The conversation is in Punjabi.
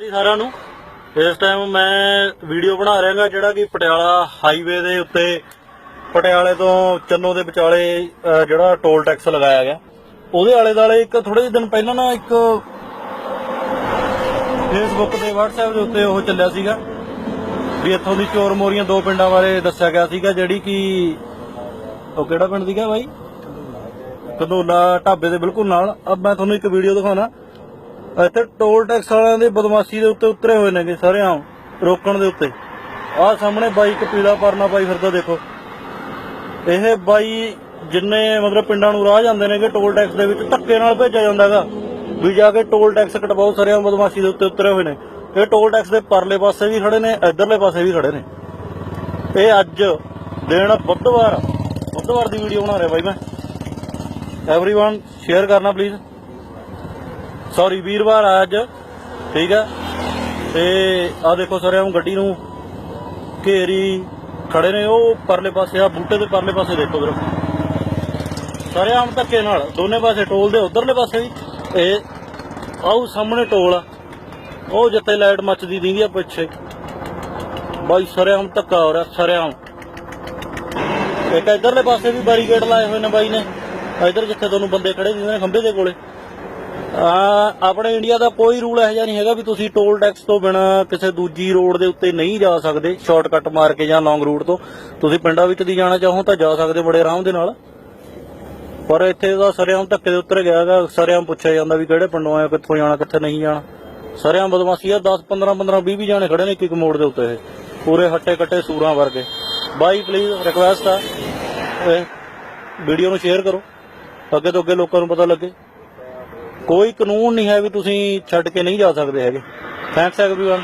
ਜੀ ਸਾਰਿਆਂ ਨੂੰ। ਇਸ ਟਾਈਮ ਮੈਂ ਵੀਡੀਓ ਬਣਾ ਰਿਹਾ ਹਾਂ ਜਿਹੜਾ ਕਿ ਪਟਿਆਲਾ ਹਾਈਵੇ ਦੇ ਉੱਤੇ, ਪਟਿਆਲੇ ਤੋਂ ਚੰਨੋ ਦੇ ਵਿਚਾਲੇ ਜਿਹੜਾ ਟੋਲ ਟੈਕਸ ਲਗਾਇਆ ਗਿਆ। ਉਹਦੇ ਆਲੇ ਦਾਲੇ ਇੱਕ ਥੋੜੇ ਜਿਹੇ ਦਿਨ ਪਹਿਲਾਂ ਨਾ ਇੱਕ ਫੇਸਬੁੱਕ ਤੇ WhatsApp ਦੇ ਉੱਤੇ ਉਹ ਚੱਲਿਆ ਸੀਗਾ ਵੀ ਇੱਥੋਂ ਦੀ ਚੋਰ ਮੋਰੀਆਂ ਦੋ ਪਿੰਡਾਂ ਬਾਰੇ ਦੱਸਿਆ ਗਿਆ ਸੀਗਾ ਜਿਹੜੀ ਕਿ ਉਹ ਕਿਹੜਾ ਪਿੰਡ ਸੀਗਾ ਬਾਈ? ਕਦੋਲਾ ਢਾਬੇ ਦੇ ਬਿਲਕੁਲ ਨਾਲ। ਅਬ ਮੈਂ ਤੁਹਾਨੂੰ ਇੱਕ ਵੀਡੀਓ ਦਿਖਾਉਣਾ। ਇੱਥੇ ਟੋਲ ਟੈਕਸ ਵਾਲਿਆਂ ਦੇ ਬਦਮਾਸ਼ੀ ਦੇ ਉੱਤੇ ਉਤਰੇ ਹੋਏ ਨੇਗੇ ਸਾਰੇ ਆਮ ਰੋਕਣ ਦੇ ਉੱਤੇ ਆਹ ਸਾਹਮਣੇ ਬਾਈ ਇੱਕ ਪੀਲਾ ਪਰਨਾ ਪਾਈ ਫਿਰਦਾ ਦੇਖੋ ਇਹ ਬਾਈ ਜਿੰਨੇ ਮਤਲਬ ਪਿੰਡਾਂ ਨੂੰ ਰਾਹ ਜਾਂਦੇ ਨੇਗੇ ਟੋਲ ਟੈਕਸ ਦੇ ਵਿੱਚ ਧੱਕੇ ਨਾਲ ਭੇਜਿਆ ਜਾਂਦਾਗਾ ਵੀ ਜਾ ਕੇ ਟੋਲ ਟੈਕਸ ਕਟਵਾਓ ਸਾਰੇ ਆਮ ਬਦਮਾਸ਼ੀ ਦੇ ਉੱਤੇ ਉਤਰੇ ਹੋਏ ਨੇ ਇਹ ਟੋਲ ਟੈਕਸ ਦੇ ਪਰਲੇ ਪਾਸੇ ਵੀ ਖੜੇ ਨੇ ਇਧਰਲੇ ਪਾਸੇ ਵੀ ਖੜੇ ਨੇ ਇਹ ਅੱਜ ਦਿਨ ਬੁੱਧਵਾਰ ਬੁੱਧਵਾਰ ਦੀ ਵੀਡੀਓ ਬਣਾ ਰਿਹਾ ਬਾਈ ਮੈਂ एवरीवन ਸ਼ੇਅਰ ਕਰਨਾ ਪਲੀਜ਼ ਸੌਰੀ ਵੀਰਵਾਰ ਆ ਅੱਜ। ਠੀਕ ਹੈ ਤੇ ਆ ਦੇਖੋ ਸਾਰੇ ਹਮ ਗੱਡੀ ਨੂੰ। ਘੇਰੀ ਖੜੇ ਨੇ, ਉਹ ਪਰਲੇ ਪਾਸੇ ਆ ਬੂਟੇ ਦੇ ਪਰਲੇ ਪਾਸੇ ਦੇਖੋ ਵੀਰੋ। ਸਾਰੇ ਆਮ ਧੱਕੇ ਨਾਲ, ਦੋਨੇ ਪਾਸੇ ਟੋਲ ਦੇ, ਉਧਰਲੇ ਪਾਸੇ ਵੀ। ਇਹ ਆਉ ਸਾਹਮਣੇ ਟੋਲ ਆ। ਉਹ ਜਿੱਥੇ ਲਾਈਟ ਮੱਚਦੀ ਦੀਂਦੀ ਆ ਪਿੱਛੇ। ਬਾਈ, ਸਾਰੇ ਆਮ ਧੱਕਾ ਹੋ ਰਿਹਾ, ਸਾਰੇ ਆਮ। ਇੱਕ ਇਧਰਲੇ ਪਾਸੇ ਵੀ ਬੈਰੀਕੇਡ ਲਾਏ ਹੋਏ ਨੇ ਬਾਈ ਨੇ। ਇਧਰ ਜਿੱਥੇ ਤੁਹਾਨੂੰ ਬੰਦੇ ਖੜੇ ਦਿੰਦੇ ਨੇ, ਖੰਭੇ ਦੇ ਕੋਲੇ। ਆਪਣੇ ਇੰਡੀਆ ਦਾ ਕੋਈ ਰੂਲ ਇਹੋ ਜਿਹਾ ਨਹੀਂ ਹੈਗਾ ਵੀ ਤੁਸੀਂ ਟੋਲ ਟੈਕਸ ਤੋਂ ਬਿਨਾ ਕਿਸੇ ਦੂਜੀ ਰੋਡ ਦੇ ਉੱਤੇ ਨਹੀਂ ਜਾ ਸਕਦੇ ਸ਼ਾਰਟਕਟ ਮਾਰ ਕੇ ਜਾਂ ਲੌਂਗ ਰੂਟ ਤੋਂ। ਤੁਸੀਂ ਪਿੰਡਾਂ ਵਿੱਚ ਦੀ ਜਾਣਾ ਚਾਹੋ ਤਾਂ ਜਾ ਸਕਦੇ ਬੜੇ ਆਰਾਮ ਦੇ ਨਾਲ। ਪਰ ਇੱਥੇ ਦਾ ਸਰਿਆਮ ਧੱਕੇ ਦੇ ਉੱਤਰ ਗਿਆ ਹੈਗਾ, ਸਰਿਆਮ ਪੁੱਛਿਆ ਜਾਂਦਾ ਵੀ ਕਿਹੜੇ ਪਿੰਡੋਂ ਆਏ ਕਿੱਥੋਂ ਜਾਣਾ, ਕਿੱਥੇ ਨਹੀਂ ਜਾਣਾ। ਸਰਿਆਮ ਬਦਮਾਸ਼ੀ ਆ 10 15 15 20 20 ਜਾਣੇ ਖੜੇ ਨੇ ਇੱਕ ਇੱਕ ਮੋੜ ਦੇ ਉੱਤੇ ਇਹ। ਪੂਰੇ ਹੱਟੇ ਕੱਟੇ ਸੂਰਾਂ ਵਰਗੇ। ਬਾਈ ਪਲੀਜ਼ ਰਿਕਵੈਸਟ ਆ। ਵੀਡੀਓ ਨੂੰ ਸ਼ੇਅਰ ਕਰੋ। ਅੱਗੇ ਤੋਂ ਅੱਗੇ ਲੋਕਾਂ ਨੂੰ ਪਤਾ ਲੱਗੇ। ਕੋਈ ਕਾਨੂੰਨ ਨਹੀਂ ਹੈ ਵੀ ਤੁਸੀਂ ਛੱਡ ਕੇ ਨਹੀਂ ਜਾ ਸਕਦੇ ਹੈਗੇ। Thanks everyone